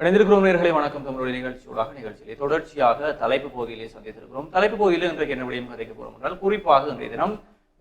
இணைந்திருக்கிறோம் நேர்களை வணக்கம். தமிழுடைய நிகழ்ச்சியோடாக நிகழ்ச்சியிலே தொடர்ச்சியாக தலைப்பு பகுதியிலே சந்தித்திருக்கிறோம். தலைப்பு பகுதியில் இன்றைக்கு என்ன விடயம் கதைக்க போகிறோம் என்றால் குறிப்பாக இன்றைய தினம்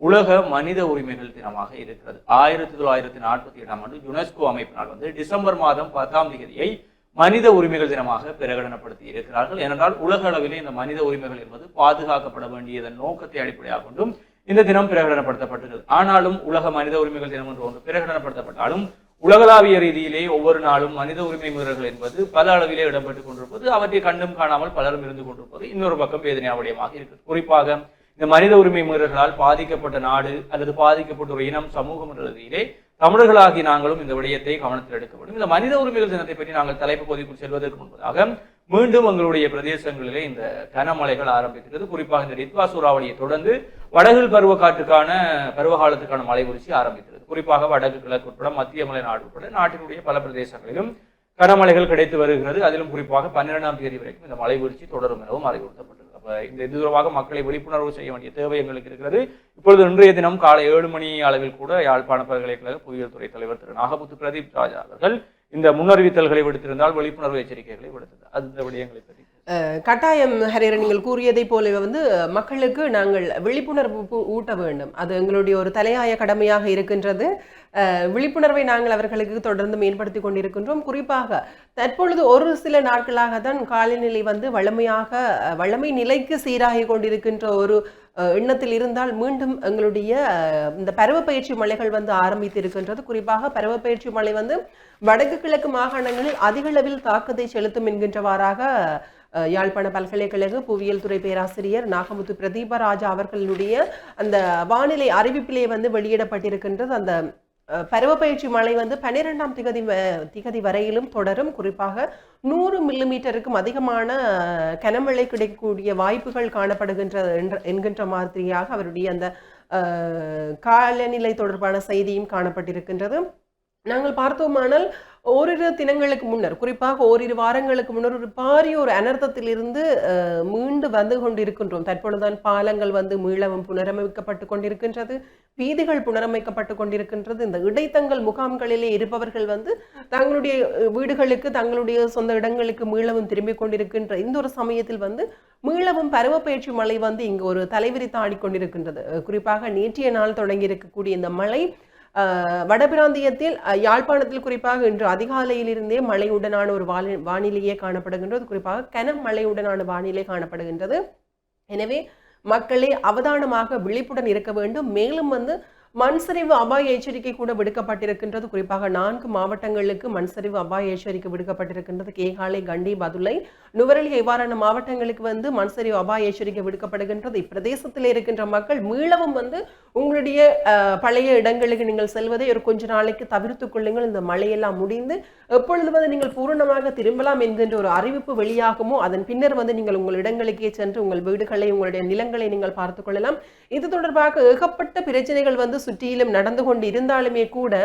உலக மனித உரிமைகள் தினமாக இருக்கிறது. ஆயிரத்தி தொள்ளாயிரத்தி நாற்பத்தி ஏழாம் ஆண்டு யுனெஸ்கோ அமைப்பினால் வந்து டிசம்பர் மாதம் பத்தாம் தேதியை மனித உரிமைகள் தினமாக பிரகடனப்படுத்தி இருக்கிறார்கள். ஏனென்றால் உலக அளவிலே இந்த மனித உரிமைகள் என்பது பாதுகாக்கப்பட வேண்டியதன் நோக்கத்தை அடிப்படையாக கொண்டும் இந்த தினம் பிரகடனப்படுத்தப்பட்டது ஆனாலும் உலக மனித உரிமைகள் தினம் என்று ஒன்று பிரகடனப்படுத்தப்பட்டாலும் உலகளாவிய ரீதியிலே ஒவ்வொரு நாளும் மனித உரிமை மீறல்கள் என்பது பல அளவிலே இடம்பெற்றுக் கொண்டிருப்பது அவற்றை கண்டும் காணாமல் பலரும் இருந்து கொண்டிருப்பது இன்னொரு பக்கம் வேதனையாவடியமாக இருக்கிறது குறிப்பாக இந்த மனித உரிமை மீறல்களால் பாதிக்கப்பட்ட நாடு அல்லது பாதிக்கப்பட்ட ஒரு இனம் சமூகம் ரீதியிலே தமிழர்களாகி நாங்களும் இந்த விடயத்தை கவனத்தில் எடுக்க வேண்டும். இந்த மனித உரிமைகள் தினத்தை பற்றி நாங்கள் தலைப்பு பகுதிக்குள் செல்வதற்கு முன்பதாக மீண்டும் எங்களுடைய பிரதேசங்களிலே இந்த கனமழைகள் ஆரம்பிக்கிறது. குறிப்பாக இந்த ரித்வா சூறாவளியை தொடர்ந்து வடகில் பருவ காற்றுக்கான பருவகாலத்துக்கான மழை வீழ்ச்சி ஆரம்பித்தது. குறிப்பாக வடக்கு கிழக்கு உட்பட மத்திய மலை நாடு உட்பட நாட்டினுடைய பல பிரதேசங்களிலும் கனமழைகள் கிடைத்து வருகிறது. அதிலும் குறிப்பாக பன்னிரெண்டாம் தேதி வரைக்கும் இந்த மழை வீழ்ச்சி தொடரும் எனவும் அறிவுறுத்தப்பட்டது. அப்போ இந்த இது தொடர்பாக மக்களை விழிப்புணர்வு செய்ய வேண்டிய தேவை எங்களுக்கு இருக்கிறது. இப்பொழுது இன்றைய தினம் காலை ஏழு மணி அளவில் கூட யாழ்ப்பாண பல்கலைக்கழக புவியியல் துறை தலைவர் திரு நாகபுத்து பிரதீப் ராஜா அவர்கள் இந்த முன்னறிவித்தல்களை விடுத்திருந்தால் விழிப்புணர்வு எச்சரிக்கைகளை விடுத்தது. அந்த விடயங்களை பற்றி கட்டாயம் ஹரேரன் நீங்கள் கூறியதைப் போலவே வந்து மக்களுக்கு நாங்கள் விழிப்புணர்வு ஊட்ட வேண்டும். அது எங்களுடைய ஒரு தலையாய கடமையாக இருக்கின்றது. விழிப்புணர்வை நாங்கள் அவர்களுக்கு தொடர்ந்து மேம்படுத்தி கொண்டிருக்கின்றோம். குறிப்பாக தற்பொழுது ஒரு சில நாட்களாக தான் காலநிலை வந்து வளமையாக வளமை நிலைக்கு சீராகி கொண்டிருக்கின்ற ஒரு எண்ணத்தில் இருந்தால் மீண்டும் எங்களுடைய இந்த இந்த பருவப்பயிற்சி மலைகள் வந்து ஆரம்பித்து இருக்கின்றது குறிப்பாக பருவப்பயிற்சி மலை வந்து வடக்கு கிழக்கு மாகாணங்களில் அதிகளவில் தாக்கத்தை செலுத்தும் என்கின்றவாறாக யாழ்ப்பாண பல்கலைக்கழக புவியியல் துறை பேராசிரியர் நாகமுத்து பிரதீபராஜா அவர்களுடைய அந்த வானிலை அறிவிப்பிலே வந்து வெளியிடப்பட்டிருக்கின்றது. அந்த அஹ், பருவப்பயிற்சி மழை வந்து பன்னிரெண்டாம் திகதி வ- திகதி வரையிலும் தொடரும். குறிப்பாக நூறு மில்லிமீட்டருக்கும் அதிகமான கனமழை கிடைக்கக்கூடிய வாய்ப்புகள் காணப்படுகின்ற என்ற- என்கின்ற மாதிரியாக அவருடைய அந்த காலநிலை தொடர்பான செய்தியும் காணப்பட்டிருக்கின்றது. நாங்கள் பார்த்தோமானால் ஓரிரு தினங்களுக்கு முன்னர் குறிப்பாக ஓரிரு வாரங்களுக்கு முன்னர் ஒரு பாரிய ஒரு அனர்த்தத்திலிருந்து மீண்டு வந்து கொண்டிருக்கின்றோம். தற்பொழுதுதான் பாலங்கள் வந்து மீளவும் புனரமைக்கப்பட்டு கொண்டிருக்கின்றது வீதிகள் புனரமைக்கப்பட்டு கொண்டிருக்கின்றது. இந்த இடைத்தங்கள் முகாம்களிலே இருப்பவர்கள் வந்து தங்களுடைய வீடுகளுக்கு தங்களுடைய சொந்த இடங்களுக்கு மீளவும் திரும்பிக் கொண்டிருக்கின்ற இந்த ஒரு சமயத்தில் வந்து மீளவும் பருவப்பயிற்சி மழை வந்து இங்கு ஒரு தலைவிரித்து ஆடிக்கொண்டிருக்கின்றது. குறிப்பாக நேற்றைய நாள் தொடங்கி இருக்கக்கூடிய இந்த மழை வடபிராந்தியத்தில் யாழ்ப்பாணத்தில் குறிப்பாக இன்று அதிகாலையிலிருந்தே மழையுடனான ஒரு வானி வானிலையே காணப்படுகின்றது. குறிப்பாக கனமழையுடனான வானிலை காணப்படுகின்றது. எனவே மக்களே அவதானமாக விழிப்புடன் இருக்க வேண்டும். மேலும் வந்து மண்சரிவு அபாய எச்சரிக்கை கூட விடுக்கப்பட்டிருக்கின்றது. குறிப்பாக நான்கு மாவட்டங்களுக்கு மண்சரிவு அபாய எச்சரிக்கை விடுக்கப்பட்டிருக்கின்றது. கேகாலை கண்டி பதுளை நுவரெலி இவ்வாறான மாவட்டங்களுக்கு வந்து மண்சரி அபாய எச்சரிக்கை விடுக்கப்படுகின்றது. இப்பிரதேசத்தில் இருக்கின்ற மக்கள் மீளவும் வந்து உங்களுடைய பழைய இடங்களுக்கு நீங்கள் செல்வதை ஒரு கொஞ்ச நாளைக்கு தவிர்த்து கொள்ளுங்கள். இந்த மழையெல்லாம் முடிந்து எப்பொழுது வந்து நீங்கள் பூரணமாக திரும்பலாம் என்கின்ற ஒரு அறிவிப்பு வெளியாகுமோ அதன் பின்னர் வந்து நீங்கள் உங்கள் இடங்களுக்கே சென்று உங்கள் வீடுகளை உங்களுடைய நிலங்களை நீங்கள் பார்த்துக் கொள்ளலாம். இது தொடர்பாக ஏகப்பட்ட பிரச்சனைகள் வந்து சுற்றியிலும் நடந்து கொண்டு இருந்தாலுமே கூட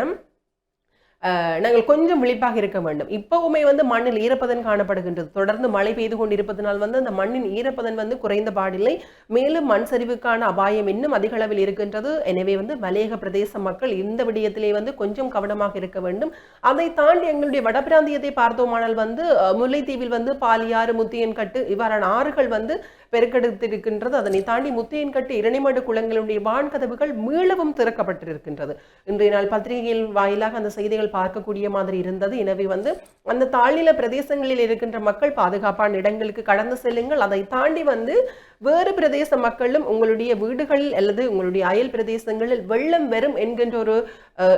நாங்கள் கொஞ்சம் விழிப்பாக இருக்க வேண்டும். இப்பவுமே வந்து மண்ணில் ஈரப்பதன் காணப்படுகின்றது. தொடர்ந்து மழை பெய்து கொண்டிருப்பதனால் வந்து அந்த மண்ணின் ஈரப்பதன் வந்து குறைந்த பாடில்லை. மேலும் மண் சரிவுக்கான அபாயம் இன்னும் அதிக அளவில் இருக்கின்றது. எனவே வந்து மலையக பிரதேச மக்கள் இந்த விடயத்திலே வந்து கொஞ்சம் கவனமாக இருக்க வேண்டும். அதை தாண்டி எங்களுடைய வடபிராந்தியத்தை பார்த்தோமானால் வந்து முல்லைத்தீவில் வந்து பாலியாறு முத்தியன்கட்டு இவ்வாறான ஆறுகள் வந்து பெருக்கெடுத்திருக்கின்றது. அதனை தாண்டி முத்தியன்கட்டு இரணிமடு குளங்களுடைய வான்கதவுகள் மீளவும் திறக்கப்பட்டிருக்கின்றது. இன்றைய நாள் பத்திரிகையில் வாயிலாக அந்த செய்திகள் பார்க்கக்கூடிய மாதிரி இருந்தது. எனவே வந்து அந்த தாழ்நில பிரதேசங்களில் இருக்கின்ற மக்கள் பாதுகாப்பான இடங்களுக்கு கடந்து செல்லுங்கள். அதை தாண்டி வந்து வேறு பிரதேச மக்களும் உங்களுடைய வீடுகளில் அல்லது உங்களுடைய அயல் பிரதேசங்களில் வெள்ளம் வரும் என்கின்ற ஒரு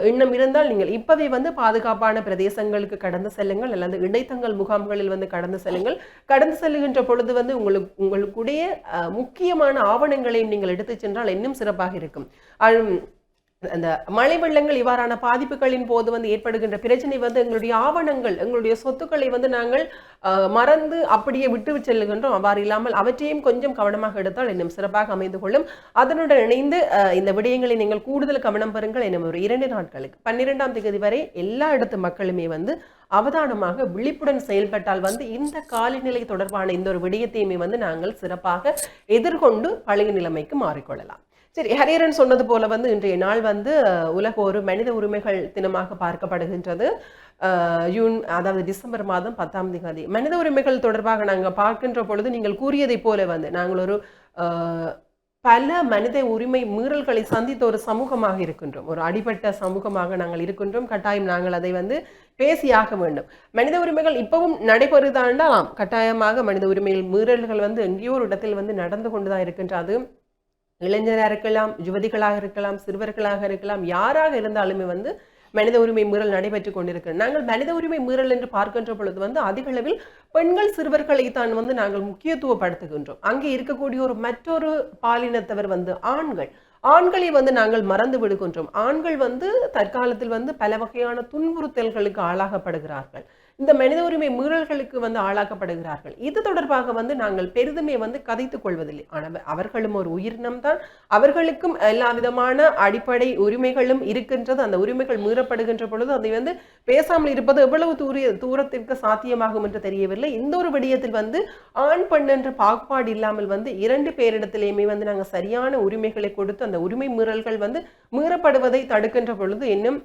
எண்ணம் இருந்தால் நீங்கள் இப்பவே வந்து பாதுகாப்பான பிரதேசங்களுக்கு கடந்து செல்லுங்கள். அல்லது இடைத்தங்கள் முகாம்களில் வந்து கடந்து செல்லுங்கள். கடந்து செல்லுகின்ற பொழுது வந்து உங்களுக்கு உங்களுக்கு உடைய முக்கியமான ஆவணங்களையும் நீங்கள் எடுத்துச் சென்றால் இன்னும் சிறப்பாக இருக்கும். அந்த மழை வெள்ளங்கள் இவ்வாறான பாதிப்புகளின் போது வந்து ஏற்படுகின்ற பிரச்சனை வந்து எங்களுடைய ஆவணங்கள் எங்களுடைய சொத்துக்களை வந்து நாங்கள் மறந்து அப்படியே விட்டு செல்லுகின்றோம். அவ்வாறு இல்லாமல் அவற்றையும் கொஞ்சம் கவனமாக எடுத்தால் இன்னும் சிறப்பாக அமைந்து கொள்ளும். அதனுடன் இணைந்து இந்த விடயங்களை நீங்கள் கூடுதல் கவனம் பெறுங்கள். என்னும் ஒரு இரண்டு நாட்களுக்கு பன்னிரெண்டாம் தேதி வரை எல்லா இடத்து மக்களுமே வந்து அவதானமாக விழிப்புடன் செயல்பட்டால் வந்து இந்த காலநிலை தொடர்பான இந்த ஒரு விடயத்தையுமே வந்து நாங்கள் சிறப்பாக எதிர்கொண்டு பழைய நிலைமைக்கு மாறிக்கொள்ளலாம். சரி ஹரியரன் சொன்னது போல வந்து இன்றைய நாள் வந்து உலக ஒரு மனித உரிமைகள் தினமாக பார்க்கப்படுகின்றது. ஜூன் அதாவது டிசம்பர் மாதம் பத்தாம் தேதி. மனித உரிமைகள் தொடர்பாக நாங்கள் பார்க்கின்ற பொழுது நீங்கள் கூறியதைப் போல வந்து நாங்கள் ஒரு பல மனித உரிமை மீறல்களை சந்தித்த ஒரு சமூகமாக இருக்கின்றோம். ஒரு அடிபட்ட சமூகமாக நாங்கள் இருக்கின்றோம். கட்டாயம் நாங்கள் அதை வந்து பேசியாக வேண்டும். மனித உரிமைகள் இப்பவும் நடைபெறுதாண்டாம். கட்டாயமாக மனித உரிமைகள் மீறல்கள் வந்து எங்கேயோ ஒரு இடத்தில் வந்து நடந்து கொண்டுதான் இருக்கின்றது. இளைஞராக இருக்கலாம் யுவதிகளாக இருக்கலாம் சிறுவர்களாக இருக்கலாம் யாராக இருந்தாலுமே வந்து மனித உரிமை மீறல் நடைபெற்று கொண்டிருக்கிறது நாங்கள் மனித உரிமை மீறல் என்று பார்க்கின்ற பொழுது வந்து அதிக அளவில் பெண்கள் சிறுவர்களை தான் வந்து நாங்கள் முக்கியத்துவப்படுத்துகின்றோம். அங்கே இருக்கக்கூடிய ஒரு மற்றொரு பாலினத்தவர் வந்து ஆண்கள். ஆண்களை வந்து நாங்கள் மறந்து விடுகின்றோம். ஆண்கள் வந்து தற்காலத்தில் வந்து பல வகையான துன்புறுத்தல்களுக்கு ஆளாகப்படுகிறார்கள். இந்த மனித உரிமை மீறல்களுக்கு வந்து ஆளாக்கப்படுகிறார்கள். இது தொடர்பாக வந்து நாங்கள் பெரிதுமே வந்து கதைத்துக் கொள்வதில்லை. ஆனால் அவர்களும் ஒரு உயிரினம் தான். அவர்களுக்கும் எல்லா விதமான அடிப்படை உரிமைகளும் இருக்கின்றது. அந்த உரிமைகள் மீறப்படுகின்ற பொழுது அதை வந்து பேசாமல் இருப்பது எவ்வளவு தூரிய தூரத்திற்கு சாத்தியமாகும் என்று தெரியவில்லை. இந்த ஒரு விடயத்தில் வந்து ஆண் பெண் என்ற பாகுபாடு இல்லாமல் வந்து இரண்டு பேரிடத்திலேயுமே வந்து நாங்கள் சரியான உரிமைகளை கொடுத்து அந்த உரிமை மீறல்கள் வந்து மீறப்படுவதை தடுக்கின்ற பொழுது இன்னும்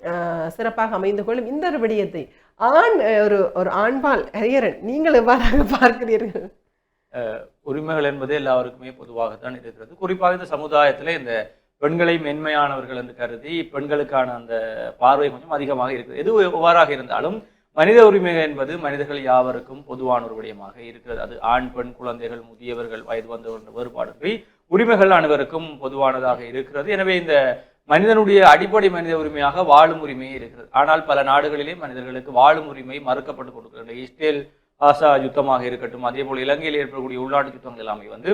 சிறப்பாக அமைந்து கொள்ளும் இந்த ஒரு விடயத்தை ஆண் ஒரு ஒரு ஆண்பால் ஹரியரன் நீங்கள் எவ்வாறாக பார்க்கிறீர்கள்? உரிமைகள் என்பது எல்லாருக்குமே பொதுவாகத்தான் இருக்கிறது. குறிப்பாக இந்த சமுதாயத்தில் இந்த பெண்களை மென்மையானவர்கள் என்று கருதி பெண்களுக்கான அந்த பார்வை கொஞ்சம் அதிகமாக இருக்குது எது எவ்வாறாக இருந்தாலும் மனித உரிமைகள் என்பது மனிதர்கள் யாவருக்கும் பொதுவான ஒரு விடயமாக இருக்கிறது. அது ஆண் பெண் குழந்தைகள் முதியவர்கள் வயது வந்தவர்கள் என்ற வேறுபாடின்றி உரிமைகள் அனைவருக்கும் பொதுவானதாக இருக்கிறது. எனவே இந்த மனிதனுடைய அடிப்படை மனித உரிமையாக வாழும் உரிமை இருக்கிறது. ஆனால் பல நாடுகளிலே மனிதர்களுக்கு வாழும் உரிமை மறுக்கப்பட்டு கொடுக்கிறது இஸ்ரேல் ஆசா யுத்தமாக இருக்கட்டும் அதே போல் இலங்கையில் ஏற்படக்கூடிய உள்நாட்டு யுத்தங்கள் எல்லாமே வந்து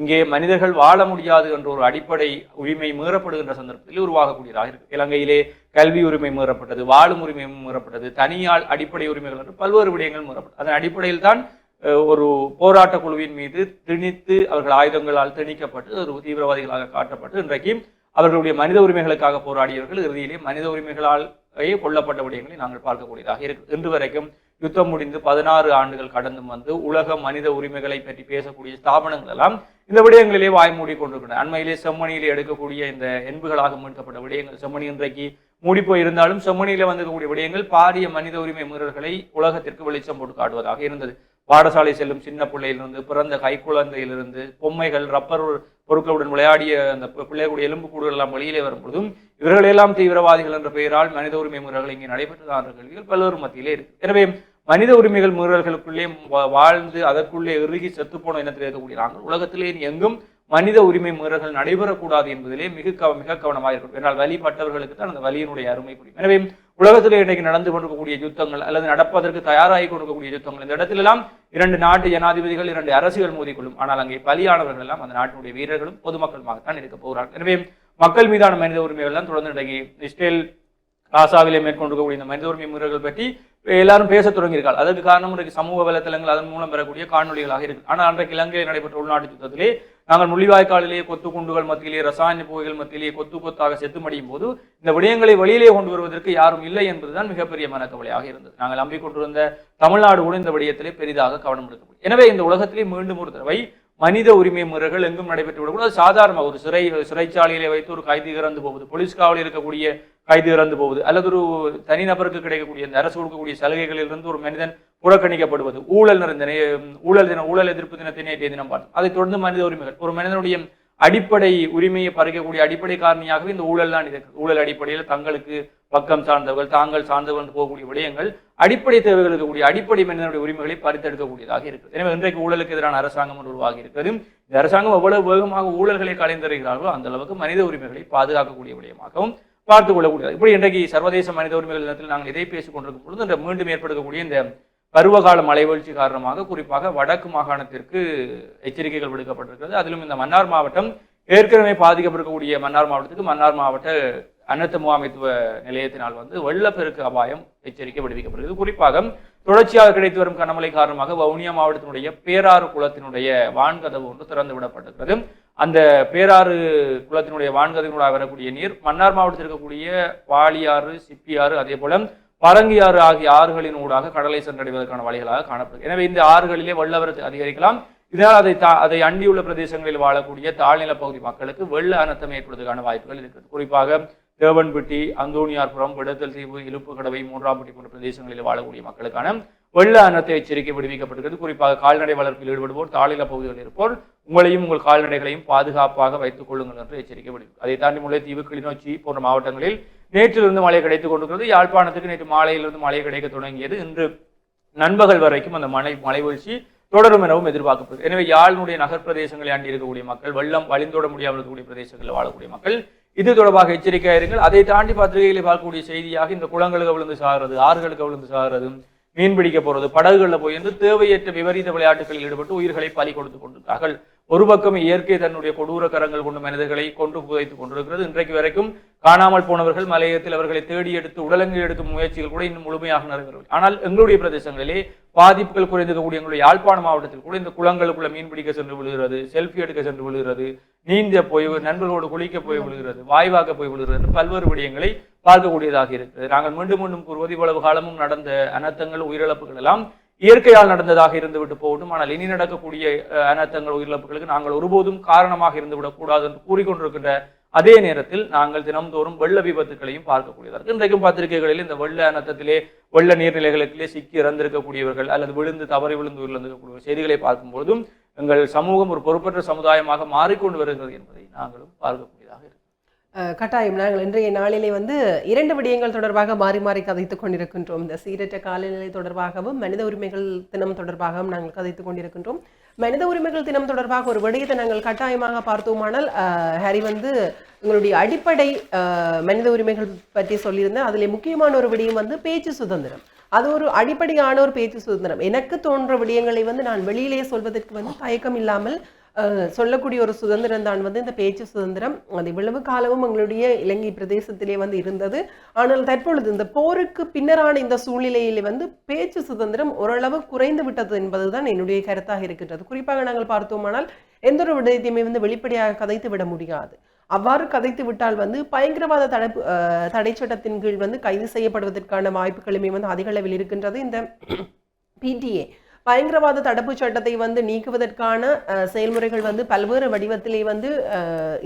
இங்கே மனிதர்கள் வாழ முடியாது என்ற ஒரு அடிப்படை உரிமை மீறப்படுகின்ற சந்தர்ப்பத்தில் உருவாகக்கூடியதாக இருக்கு. இலங்கையிலே கல்வி உரிமை மீறப்பட்டது வாழும் உரிமை மீறப்பட்டது தனியால் அடிப்படை உரிமைகள் என்று பல்வேறு விடயங்கள் மீறப்பட்டது. அதன் அடிப்படையில் தான் ஒரு போராட்ட குழுவின் மீது திணித்து அவர்கள் ஆயுதங்களால் திணிக்கப்பட்டு ஒரு தீவிரவாதிகளாக காட்டப்பட்டு இன்றைக்கு அவர்களுடைய மனித உரிமைகளுக்காக போராடியவர்கள் இறுதியிலே மனித உரிமைகளால் கொல்லப்பட்ட விடயங்களை நாங்கள் பார்க்கக்கூடியதாக இருக்கு. இன்று வரைக்கும் யுத்தம் முடிந்து பதினாறு ஆண்டுகள் கடந்தும் வந்து உலக மனித உரிமைகளை பற்றி பேசக்கூடிய ஸ்தாபனங்கள் எல்லாம் இந்த விடயங்களிலே வாய் மூடி கொண்டிருக்கின்றன. அண்மையிலே செம்மணியிலே எடுக்கக்கூடிய இந்த என்புகளாக மீட்கப்பட்ட விடயங்கள் செம்மணி இன்றைக்கு மூடி போயிருந்தாலும் செம்மணியில வந்திருக்கக்கூடிய விடயங்கள் பாரிய மனித உரிமை மீறல்களை உலகத்திற்கு வெளிச்சம் போட்டு காட்டுவதாக இருந்தது. பாடசாலை செல்லும் சின்ன பிள்ளையிலிருந்து பிறந்த கைக்குழந்தையிலிருந்து பொம்மைகள் ரப்பர் பொருட்களுடன் விளையாடிய அந்த பிள்ளைகளுடைய எலும்பு கூடுகள் எல்லாம் வெளியிலே வரும்பொழுதும் இவர்களெல்லாம் தீவிரவாதிகள் என்ற பெயரால் மனித உரிமை முறைகள் இங்கே நடைபெற்றதா என்ற கேள்விகள் பல்வேறு மத்தியிலே இருக்கு. எனவே மனித உரிமைகள் மீறல்களுக்குள்ளே வா- வாழ்ந்து அதற்குள்ளே இறுகி செத்துப்போன இனத்தில் இருக்கக்கூடிய நாங்கள் உலகத்திலே எங்கும் மனித உரிமை மீறல்கள் நடைபெறக்கூடாது என்பதிலே மிக கவ மிக கவனமாக இருக்கும் என்றால் வழிபட்டவர்களுக்கு தான் அந்த வலியினுடைய அருமை புரியும். எனவே உலகத்தில் இன்றைக்கு நடந்து கொண்டிருக்கக்கூடிய யுத்தங்கள் அல்லது நடப்பதற்கு தயாராகி கொண்டிருக்கக்கூடிய யுத்தங்கள். இந்த இடத்திலெல்லாம் இரண்டு நாட்டு ஜனாதிபதிகள் இரண்டு அரசுகள் மோதிக்கொள்ளும். ஆனால் அங்கே பலியானவர்கள் எல்லாம் அந்த நாட்டினுடைய வீரர்களும் பொதுமக்களுமாகத்தான் இருக்க போகிறார்கள். எனவே மக்கள் மீதான மனித உரிமைகள் தான் தொடர்ந்து இன்றைக்கு இஸ்ரேல் காசாவிலே மேற்கொண்டிருக்கக்கூடிய இந்த மனித உரிமை முறைகள் பற்றி எல்லாரும் பேசத் தொடங்கியிருக்காள் அதற்கு காரணம் இன்றைக்கு சமூக வலைத்தளங்கள் அதன் மூலம் பெறக்கூடிய காணொலிகளாக இருக்கு. ஆனால் அன்றைக்கு இலங்கையில் நடைபெற்ற உள்நாட்டு யுத்தத்திலே நாங்கள் முள்ளிவாய்க்காலிலேயே கொத்து குண்டுகள் மத்தியிலே ரசாயன புகைகள் மத்தியிலே கொத்து கொத்தாக செத்துமடியும் போது இந்த விடயங்களை வெளியிலே கொண்டு வருவதற்கு யாரும் இல்லை என்பதுதான் மிகப்பெரிய மனக்கவலையாக இருந்தது. நாங்கள் நம்பிக்கொண்டிருந்த தமிழ்நாடு கூட இந்த விடயத்திலே பெரிதாக கவனம் எடுக்கப்படுது எனவே இந்த உலகத்திலே மீண்டும் ஒரு தடவை மனித உரிமை முறைகள் எங்கும் நடைபெற்று விடக்கூடாது சாதாரண ஒரு சிறை சிறைச்சாலையிலே வைத்து ஒரு கைதி இறந்து போகுது போலீஸ் காவலில் இருக்கக்கூடிய கைது இறந்து போகுது அல்லது ஒரு தனிநபருக்கு கிடைக்கக்கூடிய இந்த அரசு கொடுக்கக்கூடிய சலுகைகளிலிருந்து ஒரு மனிதன் புறக்கணிக்கப்படுவது. ஊழல் நிறைந்த ஊழல் தினம் ஊழல் எதிர்ப்பு தினத்தை நேற்றைய தினம் பார்த்தோம் அதைத் தொடர்ந்து மனித உரிமைகள். ஒரு மனிதனுடைய அடிப்படை உரிமையை பறிக்கக்கூடிய அடிப்படை காரணியாகவே இந்த ஊழல் தான் இருக்கு ஊழல் அடிப்படையில் தங்களுக்கு பக்கம் சார்ந்தவர்கள் தாங்கள் சார்ந்தவர்கள் போகக்கூடிய விடயங்கள் அடிப்படை தேவைகள் இருக்கக்கூடிய அடிப்படை மனிதனுடைய உரிமைகளை பறித்தெடுக்கக்கூடியதாக இருக்குது. எனவே இன்றைக்கு ஊழலுக்கு எதிரான அரசாங்கம் ஒன்று உருவாகி இருக்கிறது. இந்த அரசாங்கம் எவ்வளவு வேகமாக ஊழல்களை கலைந்தருகிறார்களோ அந்த அளவுக்கு மனித உரிமைகளை பாதுகாக்கக்கூடிய விடயமாகவும் பார்த்துக் கொள்ளக்கூடியது. இப்படி இன்றைக்கு சர்வதேச மனித உரிமைகள் தினத்தில் நாங்கள் இதை பேசிக் கொண்டிருக்கும் பொழுது இந்த மீண்டும் ஏற்படுத்தக்கூடிய இந்த பருவகால மலைவீழ்ச்சி காரணமாக குறிப்பாக வடக்கு மாகாணத்திற்கு எச்சரிக்கைகள் விடுக்கப்பட்டிருக்கிறது. அதிலும் இந்த மன்னார் மாவட்டம் ஏற்கனவே பாதிக்கப்பட்டிருக்கக்கூடிய மன்னார் மாவட்டத்துக்கு மன்னார் மாவட்ட அனர்த்த முகாமைத்துவ நிலையத்தினால் வந்து வெள்ளப்பெருக்கு அபாயம் எச்சரிக்கை விடுவிக்கப்படுகிறது. குறிப்பாக தொடர்ச்சியாக கிடைத்து வரும் கனமழை காரணமாக வவுனியா மாவட்டத்தினுடைய பேராறு குளத்தினுடைய வான்கதவு ஒன்று திறந்து விடப்பட்டிருக்கிறது. அந்த பேராறு குளத்தினுடைய வான்கதவினூடாக வரக்கூடிய நீர் மன்னார் மாவட்டத்தில் இருக்கக்கூடிய வாளியாறு சிப்பியாறு அதே போல பரங்கியாறு ஆகிய ஆறுகளின் ஊடாக கடலை சென்றடைவதற்கான வழிகளாக காணப்படும் எனவே இந்த ஆறுகளிலே வெள்ளவரத்து அதிகரிக்கலாம். இதனால் அதை தா அதை அண்டியுள்ள பிரதேசங்களில் வாழக்கூடிய தாழ்நில பகுதி மக்களுக்கு வெள்ள அனர்த்தம் ஏற்படுவதற்கான வாய்ப்புகள் இருக்கிறது. குறிப்பாக தேவன்பட்டி அந்தோனியார்புரம் விடத்தல் தீவு இலுப்புக்கடவை மூன்றாம்பட்டி போன்ற பிரதேசங்களில் வாழக்கூடிய மக்களுக்கான வெள்ள அன்னத்தை எச்சரிக்கை விடுவிக்கப்பட்டிருக்கிறது குறிப்பாக கால்நடை வளர்ப்பில் ஈடுபடுவோர் தாழ்நில பகுதிகளில் இருப்போர் உங்களையும் உங்கள் கால்நடைகளையும் பாதுகாப்பாக வைத்துக் கொள்ளுங்கள் என்று எச்சரிக்கை விடுவிக்கும் அதை தாண்டி முல்லைத்தீவு கிளிநொச்சி போன்ற மாவட்டங்களில் நேற்றிலிருந்து மழை கிடைத்துக் கொண்டிருக்கிறது. யாழ்ப்பாணத்துக்கு நேற்று மாலையிலிருந்து மழை கிடைக்க தொடங்கியது. இன்று நண்பகல் வரைக்கும் அந்த மழை மழை வீழ்ச்சி தொடரும் எனவும் எதிர்பார்க்கப்படுது எனவே யாழ்னுடைய நகர் பிரதேசங்களை அண்டி இருக்கக்கூடிய மக்கள் வெள்ளம் வழிந்தோட முடியாமல் இருக்கக்கூடிய பிரதேசங்களில் வாழக்கூடிய மக்கள் இது தொடர்பாக எச்சரிக்கையாக இருங்கள். அதை தாண்டி பத்திரிகைகளை பார்க்கக்கூடிய செய்தியாக இந்த குளங்களுக்கு விழுந்து சாகிறது ஆறுகளுக்கு விழுந்து சாகிறது மீன் பிடிக்க போறது படகுகளில் போய் வந்து தேவையற்ற விபரீத விளையாட்டுகளில் ஈடுபட்டு உயிர்களை பலி கொடுத்து கொண்டிருக்கிறார்கள். ஒரு பக்கம் இயற்கை தன்னுடைய கொடூர கரங்கள் கொண்டு மனிதர்களை கொண்டு புதைத்துக் கொண்டிருக்கிறது. இன்றைக்கு வரைக்கும் காணாமல் போனவர்கள் மலையத்தில் அவர்களை தேடி எடுத்து உடலங்கி எடுக்கும் முயற்சிகள் கூட இன்னும் முழுமையாக நிறைவேறவில்லை ஆனால் எங்களுடைய பிரதேசங்களிலே பாதிப்புகள் குறைந்திருக்கக்கூடிய எங்களுடைய யாழ்ப்பாண மாவட்டத்தில் கூட இந்த குளங்களுக்குள்ள மீன் பிடிக்க சென்று விழுகிறது செல்ஃபி எடுக்க சென்று விழுகிறது நீந்த போய் நண்பர்களோடு குளிக்க போய் விழுகிறது வாய்வாக்க போய் விழுகிறது பல்வேறு விடயங்களை பார்க்கக்கூடியதாக இருக்கிறது நாங்கள் மீண்டும் மீண்டும் கூறுவது இவ்வளவு காலமும் நடந்த அனர்த்தங்கள் உயிரிழப்புகள் எல்லாம் இயற்கையால் நடந்ததாக இருந்துவிட்டு போகட்டும். ஆனால் இனி நடக்கக்கூடிய அனர்த்தங்கள் உயிரிழப்புகளுக்கு நாங்கள் ஒருபோதும் காரணமாக இருந்துவிடக்கூடாது என்று கூறிக்கொண்டிருக்கின்ற அதே நேரத்தில் நாங்கள் தினம்தோறும் வெள்ள விபத்துகளையும் பார்க்கக்கூடியதாக இருக்கு இன்றைக்கும் பத்திரிகைகளில் இந்த வெள்ள அனர்த்தத்திலே வெள்ள நீர்நிலைகளுக்கிலே சிக்கி இறந்திருக்கக்கூடியவர்கள் அல்லது விழுந்து தவறி விழுந்து உயிரிழந்திருக்கக்கூடிய செய்திகளை பார்க்கும்போதும் எங்கள் சமூகம் ஒரு பொறுப்பற்ற சமுதாயமாக மாறிக்கொண்டு வருகிறது என்பதை நாங்களும் பார்க்கக்கூடிய கட்டாயம். நாங்கள் இன்றைய நாளிலே வந்து இரண்டு விடயங்கள் தொடர்பாக மாறி மாறி கதைத்துக் கொண்டிருக்கின்றோம். இந்த சீரற்ற காலநிலை தொடர்பாகவும் மனித உரிமைகள் தினம் தொடர்பாகவும் நாங்கள் கதைத்துக் கொண்டிருக்கின்றோம். மனித உரிமைகள் தினம் தொடர்பாக ஒரு விடயத்தை நாங்கள் கட்டாயமாக பார்த்தோமானால் ஹரி வந்து எங்களுடைய அடிப்படை மனித உரிமைகள் பற்றி சொல்லியிருந்தேன் அதில் முக்கியமான ஒரு விடயம் வந்து பேச்சு சுதந்திரம். அது ஒரு அடிப்படையான ஒரு பேச்சு சுதந்திரம். எனக்கு தோன்ற விடயங்களை வந்து நான் வெளியிலே சொல்வதற்கு வந்து தயக்கம் இல்லாமல் சொல்லக்கூடிய ஒரு சுதந்திரம் தான் வந்து இந்த பேச்சு சுதந்திரம். அது இவ்வளவு காலமும் எங்களுடைய இலங்கை பிரதேசத்திலே வந்து இருந்தது. ஆனால் தற்பொழுது இந்த போருக்கு பின்னரான இந்த சூழ்நிலையிலே வந்து பேச்சு சுதந்திரம் ஓரளவு குறைந்து விட்டது என்பதுதான் என்னுடைய கருத்தாக இருக்கின்றது. குறிப்பாக நாங்கள் பார்த்தோமானால் எந்த ஒரு விடயத்தையுமே வந்து வெளிப்படையாக கதைத்து விட முடியாது. அவ்வாறு கதைத்து விட்டால் வந்து பயங்கரவாத தடுப்பு தடை சட்டத்தின் கீழ் வந்து கைது செய்யப்படுவதற்கான வாய்ப்புகளுமே வந்து அதிக அளவில் இருக்கின்றது. இந்த பிடிஏ பயங்கரவாத தடுப்பு சட்டத்தை வந்து நீக்குவதற்கான செயல்முறைகள் வந்து பல்வேறு வடிவத்திலே வந்து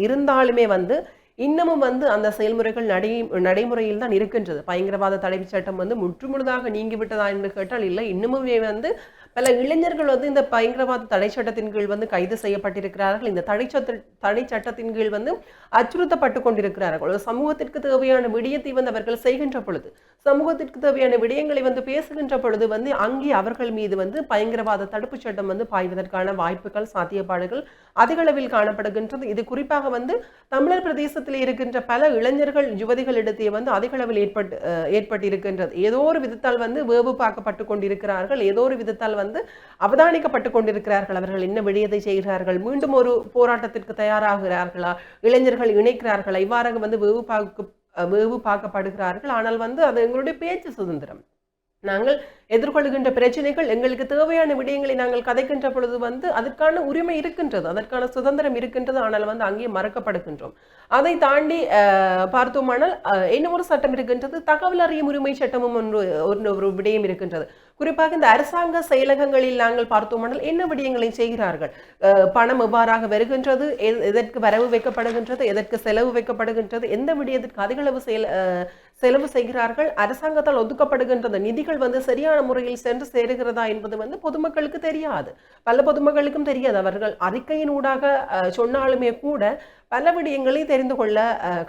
இருந்தாலுமே வந்து இன்னமும் வந்து அந்த செயல்முறைகள் நடை நடைமுறையில் தான் இருக்கின்றது. பயங்கரவாத தடை சட்டம் வந்து முற்றுமுழுதாக நீங்கிவிட்டதா என்று கேட்டால் இல்லை. இன்னமுமே வந்து பல இளைஞர்கள் வந்து இந்த பயங்கரவாத தடை சட்டத்தின் கீழ் வந்து கைது செய்யப்பட்டிருக்கிறார்கள். இந்த தடை சட்ட தடை சட்டத்தின் கீழ் வந்து அச்சுறுத்தப்பட்டு கொண்டிருக்கிறார்கள். சமூகத்திற்கு தேவையான விடயத்தை வந்து அவர்கள் செய்கின்ற பொழுது சமூகத்திற்கு தேவையான விடயங்களை வந்து பேசுகின்ற பொழுது வந்து அங்கே அவர்கள் மீது வந்து பயங்கரவாத தடுப்பு சட்டம் வந்து பாய்வதற்கான வாய்ப்புகள் சாத்தியப்பாடுகள் அதிக அளவில் காணப்படுகின்றது. இது குறிப்பாக வந்து தமிழர் பிரதேசத்தில் இருக்கின்ற பல இளைஞர்கள் யுவதிகளிடத்தே வந்து அதிக அளவில் ஏற்பட்டு ஏற்பட்டிருக்கின்றது. ஏதோ ஒரு விதத்தால் வந்து வேவு பார்க்கப்பட்டு கொண்டிருக்கிறார்கள். ஏதோ ஒரு விதத்தால் வந்து அவதானிக்கப்பட்டு கொண்டிருக்கிறார்கள். அவர்கள் என்ன விடயத்தை செய்கிறார்கள்? மீண்டும் ஒரு போராட்டத்திற்கு தயாராகிறார்களா? இளைஞர்கள் இணைக்கிறார்களா? இவ்வாறாக வந்து வேவு பார்க்க வேவு பார்க்கப்படுகிறார்கள் ஆனால் வந்து அது எங்களுடைய பேச்சு சுதந்திரம். நாங்கள் எதிர்கொள்கின்ற பிரச்சனைகள் எங்களுக்கு தேவையான விடயங்களை நாங்கள் கதைக்கின்ற பொழுது வந்து அதற்கான உரிமை இருக்கின்றது. அதற்கான சுதந்திரம் இருக்கின்றது. ஆனால் வந்து அங்கே மறக்கப்படுகின்றோம். அதை தாண்டி பார்த்தோமானால் அஹ், இன்னும் ஒரு சட்டம் இருக்கின்றது. தகவல் அறியும் உரிமை சட்டமும் ஒன்று ஒரு விடயம் இருக்கின்றது. குறிப்பாக இந்த அரசாங்க செயலகங்களில் நாங்கள் பார்த்தோமானால் என்ன விடயங்களை செய்கிறார்கள்? பணம் எவ்வாறாக வருகின்றது? எதற்கு வரவு வைக்கப்படுகின்றது? எதற்கு செலவு வைக்கப்படுகின்றது? எந்த விடயத்திற்கு அதிகளவு செயல் செலவு செய்கிறார்கள்? அரசாங்கத்தால் ஒதுக்கப்படுகின்ற நிதிகள் வந்து சரியான முறையில் சென்று சேருகிறதா என்பது வந்து பொதுமக்களுக்கு தெரியாது. பல பொதுமக்களுக்கும் தெரியாது. அவர்கள் அறிக்கையின் ஊடாக சொன்னாலுமே கூட பல விடயங்களை தெரிந்து கொள்ள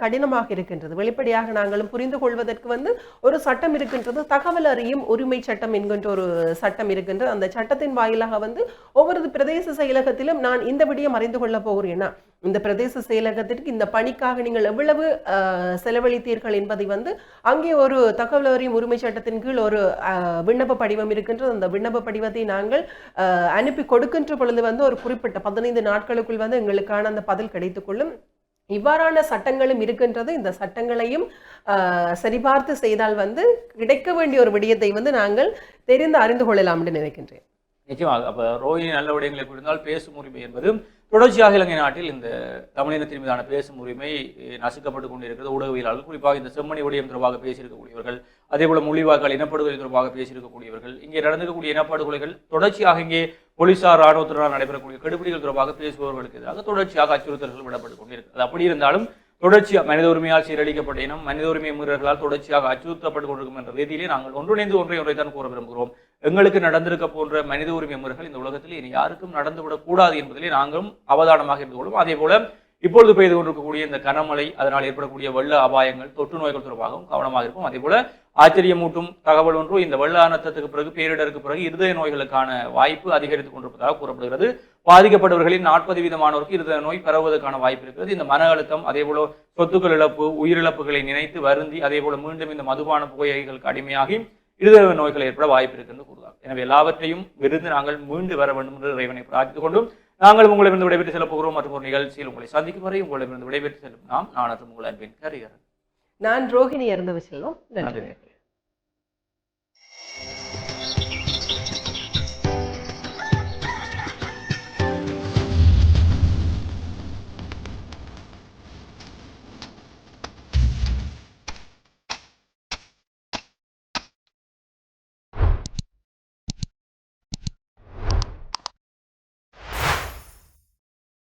கடினமாக இருக்கின்றது. வெளிப்படையாக நாங்களும் புரிந்து கொள்வதற்கு வந்து ஒரு சட்டம் இருக்கின்றது. தகவல் அறியும் உரிமை சட்டம் என்கின்ற ஒரு சட்டம் இருக்கின்றது. அந்த சட்டத்தின் வாயிலாக வந்து ஒவ்வொரு பிரதேச செயலகத்திலும் நான் இந்த விடயம் அறிந்து கொள்ள போகிறேன்னா இந்த பிரதேச செயலகத்திற்கு இந்த பணிக்காக நீங்கள் எவ்வளவு செலவழித்தீர்கள் என்பதை வந்து அங்கே ஒரு தகவல் அறியும் உரிமை சட்டத்தின் கீழ் ஒரு விண்ணப்ப படிவம் இருக்கின்றது. அந்த விண்ணப்ப படிவத்தை நாங்கள் அனுப்பி கொடுக்கின்ற பொழுது வந்து ஒரு குறிப்பிட்ட பதினைந்து நாட்களுக்குள் வந்து எங்களுக்கான அந்த பதில் கிடைத்துக்கொள்ளும் இவ்வாறான சட்டங்களும் இருக்கின்றது. இந்த சட்டங்களையும் சரிபார்த்து செய்தால் வந்து கிடைக்க வேண்டிய ஒரு விடயத்தை வந்து நாங்கள் தெரிந்து அறிந்து கொள்ளலாம் என்று நினைக்கின்றேன். நிச்சயமாக அப்போ ரோஹிணி நல்ல விடயங்களை குறித்தால் பேசும் உரிமை என்பது தொடர்ச்சியாக இலங்கை நாட்டில் இந்த தமிழினத்தின் மீதான பேசும் உரிமை அஹ், நசுக்கப்பட்டு கொண்டிருக்கிறது. ஊடகவியலாளர்கள் குறிப்பாக இந்த செம்மணி விடயம் தொடர்பாக பேசியிருக்கக்கூடியவர்கள் அதே போல மொழிவாக்கள் இனப்படுகொலை தொடர்பாக பேசியிருக்கக்கூடியவர்கள் இங்கே நடந்திருக்கக்கூடிய இனப்படுகொலைகள் தொடர்ச்சியாக இங்கே போலீசார் ராணுவத்தினரால் நடைபெறக்கூடிய கெடுபிடிகள் தொடர்பாக பேசுபவர்களுக்கு எதிராக தொடர்ச்சியாக அச்சுறுத்தல்கள் விடப்பட்டு கொண்டிருக்கிறது. அப்படி இருந்தாலும் தொடர்ச்சியாக மனித உரிமையால் சீரழிக்கப்பட்ட இனம் மனித உரிமை மீறல்களால் தொடர்ச்சியாக அச்சுறுத்தப்பட்டு கொண்டிருக்கும் என்ற ரீதியிலே நாங்கள் ஒன்றிணைந்து ஒன்றை ஒன்றை தான் கூற விரும்புகிறோம். எங்களுக்கு நடந்திருக்க போன்ற மனித உரிமை முறைகள் இந்த உலகத்தில் இனி யாருக்கும் நடந்துவிடக்கூடாது என்பதிலே நாங்களும் அவதானமாக இருந்து கொள்வோம். அதே போல இப்பொழுது பெய்து கொண்டிருக்கக்கூடிய இந்த கனமழை அதனால் ஏற்படக்கூடிய வெள்ள அபாயங்கள் தொற்று நோய்கள் தொடர்பாகவும் கவனமாக இருப்போம். அதே போல ஆச்சரியமூட்டும் தகவல் ஒன்று இந்த வெள்ள அனர்த்தத்துக்கு பிறகு பேரிடருக்கு பிறகு இருதய நோய்களுக்கான வாய்ப்பு அதிகரித்துக் கொண்டிருப்பதாக கூறப்படுகிறது. பாதிக்கப்பட்டவர்களில் நாற்பது வீதமானோருக்கு இருதய நோய் பரவுவதற்கான வாய்ப்பு இருக்கிறது. இந்த மன அழுத்தம் அதே போல சொத்துக்கள் இழப்பு உயிரிழப்புகளை நினைத்து வருந்தி அதே போல மீண்டும் இந்த மதுபான புகைகளுக்கு அடிமையாகி இருதய நோய்கள் ஏற்பட வாய்ப்பு இருக்கிறது கூறுகிறார். எனவே எல்லாவற்றையும் விருந்து நாங்கள் மீண்டு வர வேண்டும் என்று இறைவனை பிரார்த்தித்துக் கொண்டும் நாங்கள் உங்களிடமிருந்து விடைபெற்று செல்ல போகிறோம். மற்றும் ஒரு நிகழ்ச்சியில் உங்களை சந்திக்கும் வரை உங்களிடமிருந்து விடைபெற்று செல்லும் நாம் நான் மற்றும் உங்கள் அன்பின் கரியர். நான் ரோஹிணி இறந்தவ செல்வம். நன்றி. நன்றி.